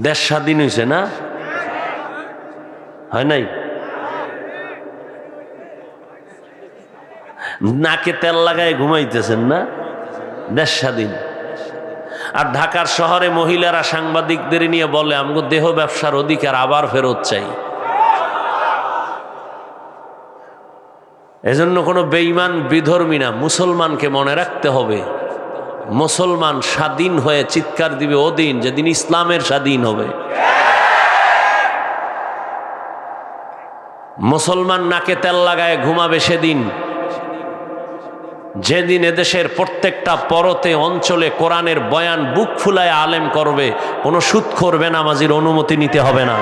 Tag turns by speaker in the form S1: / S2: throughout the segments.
S1: দেশ স্বাধীন হয়েছে না? হয় নাই? নাকে তেল লাগায় ঘুমাইতেছেন না? দেশ স্বাধীন। আর ঢাকার শহরে মহিলারা সাংবাদিকদের নিয়ে বলে, আমগো দেহ ব্যবসার অধিকার আবার ফেরত চাই। এজন্য কোনো বেঈমান বিধর্মী না, মুসলমানকে মনে রাখতে হবে। মুসলমান স্বাধীন হয়ে চিৎকার দিবে ওদিন যেদিন ইসলামের স্বাধীন হবে। মুসলমান নাকে তেল লাগায়, ঘুমাবে সেদিন। যেদিন এদেশের প্রত্যেকটা পরতে, অঞ্চলে কোরআনের বয়ান বুক ফুলায় আলেম করবে, কোনো সুদ করবে নামাজির অনুমতি নিতে হবে না।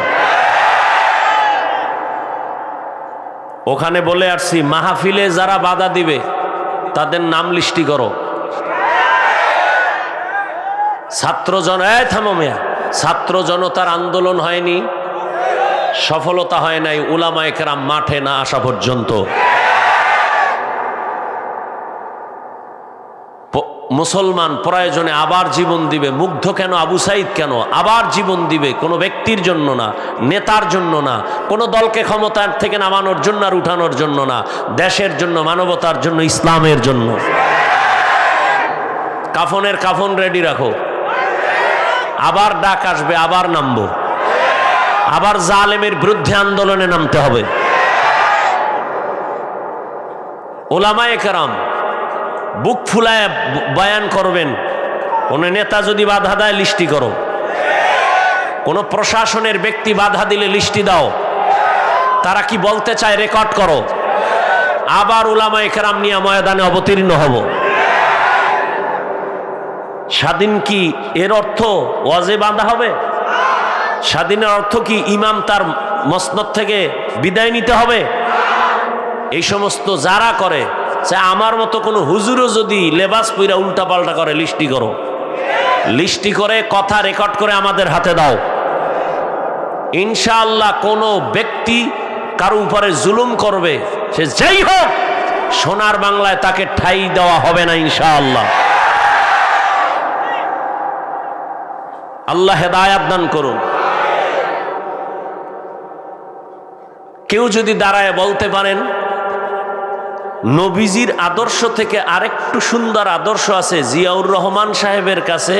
S1: ওখানে বলে আসছি, মাহফিলে যারা বাধা দিবে, তাদের নাম লিস্টি করো। ছাত্র জন মেয়া ছাত্র জনতার আন্দোলন হয়নি, সফলতা হয় নাই, উলামায়ে কেরাম মাঠে না আসা পর্যন্ত। মুসলমান প্রয়োজনে আবার জীবন দিবে, মুগ্ধ কেন, আবু সাইদ কেন? আবার জীবন দিবে, কোনো ব্যক্তির জন্য না, নেতার জন্য না, কোনো দলকে ক্ষমতার থেকে নামানোর জন্য আর উঠানোর জন্য না, দেশের জন্য, মানবতার জন্য, ইসলামের জন্য। কাফনের কাফন রেডি রাখো। আবার ডাক আসবে, আবার নামবো। আবার জালেমের বিরুদ্ধে আন্দোলনে নামতে হবে। ওলামায়ে কেরাম, বুক ফুলায় বয়ান করবেন, কোন নেতা যদি বাধা দেয় লিস্টি করো। কোন প্রশাসনের ব্যক্তি বাধা দিলে লিস্টি দাও। তারা কি বলতে চায়, রেকর্ড করো। আবার উলামা একরাম নিয়ে ময়দানে অবতীর্ণ হব। স্বাধীন কি এর অর্থ ওয়াজে বাঁধা হবে? স্বাধীনের অর্থ কি ইমাম তার মসনদ থেকে বিদায় নিতে হবে? এই সমস্ত যারা করে, সে আমার মতো কোনো হুজুরও যদি লেবাস পইরা উল্টা পাল্টা করে লিস্টি করো। লিস্টি করে, কথা রেকর্ড করে আমাদের হাতে দাও। ইনশাআল্লাহ কোনো ব্যক্তি কারও উপরে জুলুম করবে, সে যেই হোক, সোনার বাংলায় তাকে ঠাই দেওয়া হবে না ইনশাআল্লাহ। আল্লাহ হেদায়াত দান করুন। কেউ যদি দাঁড়ায় বলতে পারেন, নবীজির আদর্শ থেকে আরেকটু সুন্দর আদর্শ আছে জিয়াউর রহমান সাহেবের কাছে।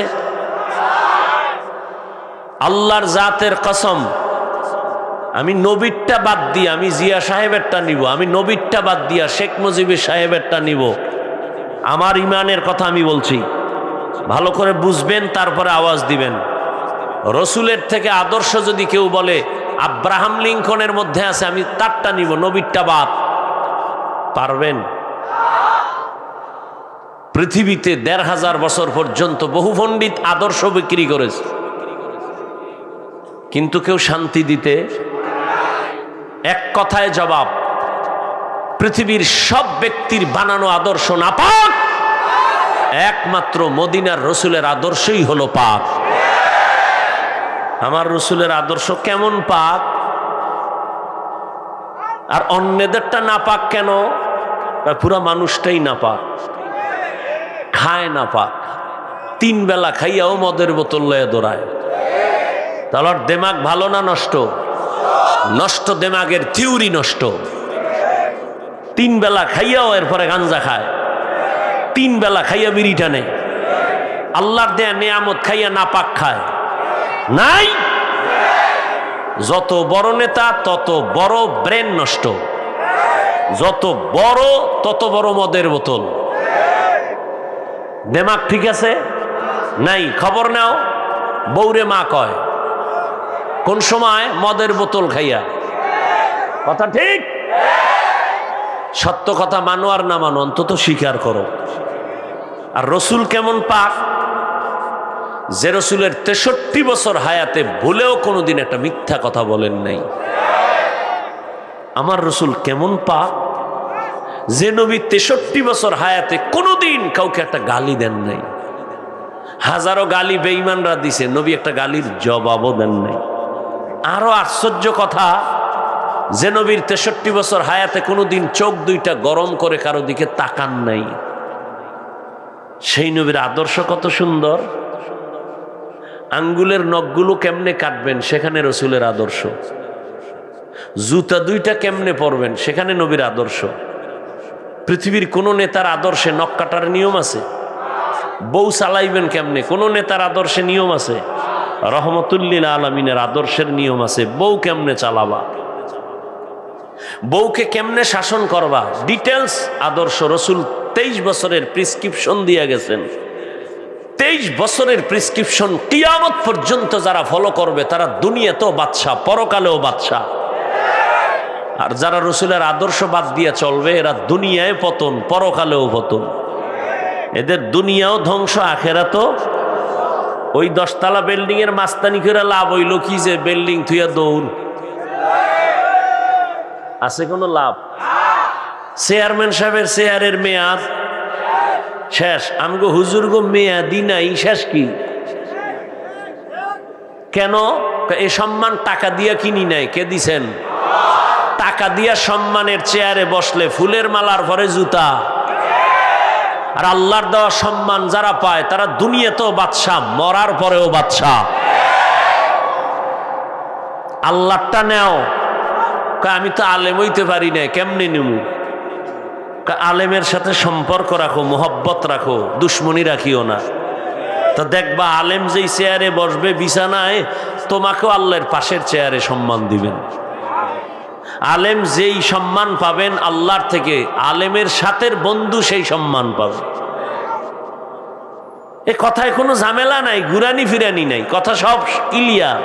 S1: আল্লাহর জাতের কসম, আমি নবীরটা বাদ দিয়ে আমি জিয়া সাহেবেরটা নিব, আমি নবীরটা বাদ দিয়া শেখ মুজিবের সাহেবেরটা নিব। আমার ইমানের কথা আমি বলছি। ভালো করে বুঝবেন, তারপরে আওয়াজ দিবেন। রসুলের থেকে আদর্শ যদি কেউ বলে, আব্রাহাম লিঙ্কনের মধ্যে আছে, আমি তারটা নিব, নবীরটা বাদ। পারবেন? পৃথিবীতে দেড় হাজার বছর পর্যন্ত বহু পণ্ডিত আদর্শ বিক্রি করেছে। কিন্তু কেউ শান্তি দিতে এক কথায় জবাব, পৃথিবীর সব ব্যক্তির বানানো আদর্শ না পাক একমাত্র মদিনার রসুলের আদর্শই হলো পাক। আমার রসুলের আদর্শ কেমন পাক? আর অন্যদেরটা না পাক কেন? পুরা মানুষটাই না পাক। খায় না পাক। তিন বেলা খাইয়াও মদের বোতল লয়ে দৌড়ায়। তাহলে দেমাগ ভালো না নষ্ট? নষ্ট দেমাগের থিউরি নষ্ট। তিন বেলা খাইয়াও এরপরে গাঞ্জা খায়। তিন বেলা খাইয়া বিড়ি টানে। আল্লাহর দেয়া নেয়ামত খাইয়া না পাক খায়। নাই? যত বড় নেতা, তত বড় ব্রেন নষ্ট। যত বড়, তত বড় মদের বোতল। দেমাগ ঠিক আছে? নাই, খবর নাও। বৌরে মা কয়, কোন সময় মদের বোতল খাইয়া? কথা ঠিক? সত্য কথা মানো আর না মানো, অন্তত স্বীকার করো। আর রসুল কেমন পাক? যে রসুলের তেষট্টি বছর হায়াতে ভুলেও কোনোদিন একটা মিথ্যা কথা বলেন নাই। আমার রসুল কেমন পাক? যে নবী তেষট্টি বছর হায়াতে কোনোদিন কাউকে একটা গালি দেন নাই। হাজারো গালি বেঈমানরা দিছে, নবী একটা গালির জবাবও দেন নাই। আরও আশ্চর্য কথা, যে নবীর তেষট্টি বছর হায়াতে কোনোদিন চোখ দুইটা গরম করে কারও দিকে তাকান নাই। সেই নবীর আদর্শ কত সুন্দর? আঙ্গুলের নখগুলো কেমনে কাটবেন? সেখানে রসুলের আদর্শ। জুতা দুইটা কেমনে পরবেন? সেখানে নবীর আদর্শ। পৃথিবীর কোন নেতার আদর্শে নখ কাটার নিয়ম আছে? বউ চালাইবেন কেমনে? কোন নেতার আদর্শে নিয়ম আছে? রহমতুল্লিল আলমিনের আদর্শের নিয়ম আছে, বউ কেমনে চালাবা? বউকে কেমনে শাসন করবা? ডিটেলস আদর্শ রসুল তেইশ বছরের প্রিসক্রিপশন দিয়ে গেছেন। তেইশ বছরের প্রিসক্রিপশন কিয়ামত পর্যন্ত যারা ফলো করবে, তারা দুনিয়াতেও বাদশা পরকালেও বাদশা আর যারা রসুলের আদর্শ বাদ দিয়ে চলবে, এরা দুনিয়ায় পতন, পরকালেও পতন। এদের দুনিয়াও ধ্বংস আখেরা তো ওই দশতলা বিল্ডিং এর মাস্তানি করে লাভ হইল কি যে বিল্ডিং থুইয়া দৌড়। আছে কোনো লাভ? চেয়ারম্যান সাহেবের চেয়ারের মেয়াদ। শেষ। আমগো হুজুর গো মেয়াদি নাই শেষ কি? কেন? এ সম্মান টাকা দিয়া কিনি নাই, কে দিছেন? টাকা দিয়া সম্মানের চেয়ারে বসলে ফুলের মালার পরে জুতা। আর আল্লাহর দেওয়া সম্মান যারা পায়, তারা দুনিয়াতেও বাদশাহ, মরার পরেও বাদশাহ। আল্লাহটা নেও। আমি তো আলেম হইতে পারি না কেমনে নেমু? কয় আলেমের সাথে সম্পর্ক রাখো, মোহব্বত রাখো, দুশ্মনী রাখিও না। তো দেখবা আলেম যেই চেয়ারে বসবে বিছানায়, তোমাকেও আল্লাহর পাশের চেয়ারে সম্মান দিবেন। আলেম যেই সম্মান পাবেন আল্লাহর থেকে, আলেমের সাথের বন্ধু সেই সম্মান পাবে। এ কথায় কোনো ঝামেলা নাই গুরানি ফিরানি নাই, কথা সব ক্লিয়ার